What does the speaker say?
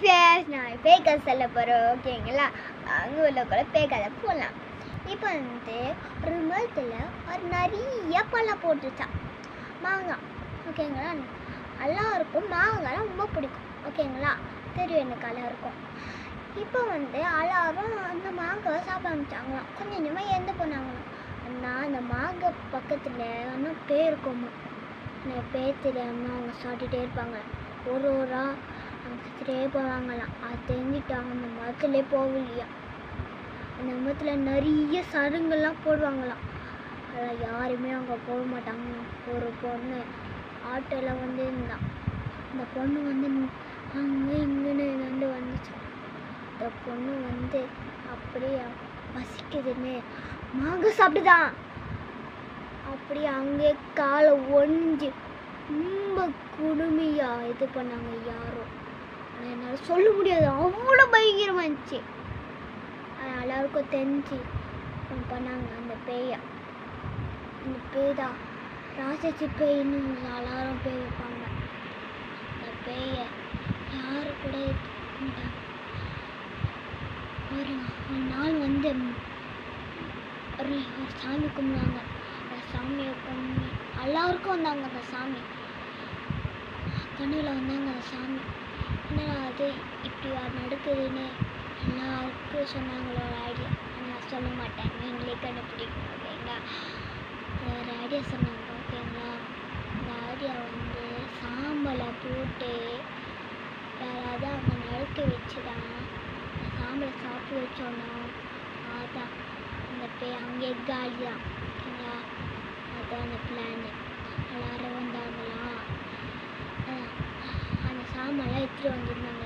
ஃபியர்ஸ் நான் பேய் கதை சொல்ல போகிறோம் ஓகேங்களா? அங்கே உள்ள கூட போடலாம் போகலாம் இப்போ வந்து ஒரு மரத்தில் ஒரு நிறைய பழம் போட்டுச்சான் மாங்காய் ஓகேங்களா? எல்லாருக்கும் மாங்காய்லாம் ரொம்ப பிடிக்கும் ஓகேங்களா? தெரியும் எனக்கு எல்லாருக்கும். இப்போ வந்து எல்லாரும் அந்த மாங்காவை சாப்பிட ஆரம்பிச்சாங்களாம். கொஞ்சம் கொஞ்சமாக இறந்து போனாங்களாம். ஆனால் அந்த மாங்காய் பக்கத்தில் ஆனால் பேர் இருக்குமா? அந்த பேர் தெரியாமல் அவங்க சாப்பிட்டுட்டே இருப்பாங்க. ஒரு ஒரு அவங்க போவாங்களாம் அது தெரிஞ்சுட்டாங்க அந்த மரத்துலேயே போகலையா? அந்த மரத்தில் நிறைய சருங்கெல்லாம் போடுவாங்களாம். அதில் யாருமே அங்கே போக மாட்டாங்க. ஒரு பொண்ணு ஆட்டோவில் வந்து இருந்தான் இந்த பொண்ணு வந்து அங்கே இங்கேன்னு வந்து வந்துச்சு. இந்த பொண்ணு வந்து அப்படியே பசிக்குதுன்னு மாங்க சாப்பிட்டுதான் அப்படியே அங்கே காலை ஒழிஞ்சு ரொம்ப கொடுமையாக இது பண்ணாங்க யாரும் என்னால் சொல்ல முடியாது. அவ்வளோ பயங்கரமாக இருந்துச்சு. அது எல்லாருக்கும் தெரிஞ்சு பண்ணாங்க அந்த பேயை. அந்த பேய் தான் ராட்சசி பேயின்னு எல்லாரும் பேய் வைப்பாங்க. அந்த பேயை யாரு கூட ஒரு ஒரு நாள் வந்து ஒரு ஒரு சாமி கும்பிடுவாங்க. அந்த சாமியை கும்பி எல்லாருக்கும் வந்தாங்க அந்த சாமி. கண்ணில் வந்தாங்க அந்த சாமி. என்னடா அது இப்படி நடக்குதுன்னு எல்லாருக்கும் சொன்னாங்களோ ஒரு ஐடியா நான் சொல்ல மாட்டேன். நீங்களே கண்டுபிடிக்கணும் ஓகேங்களா? ஒரு ஐடியா சொன்னாங்க ஓகேங்களா? அந்த ஐடியா வந்து சாம்பலை போட்டு யாராவது அங்கே நடுக்க வச்சுதான் தான் சாம்பலை சாப்பிட்டு வச்சோன்னா அதான் அந்த பே அங்கே காலியாக ஓகேங்களா? அதுதான் அந்த பிளான் எல்லாரும்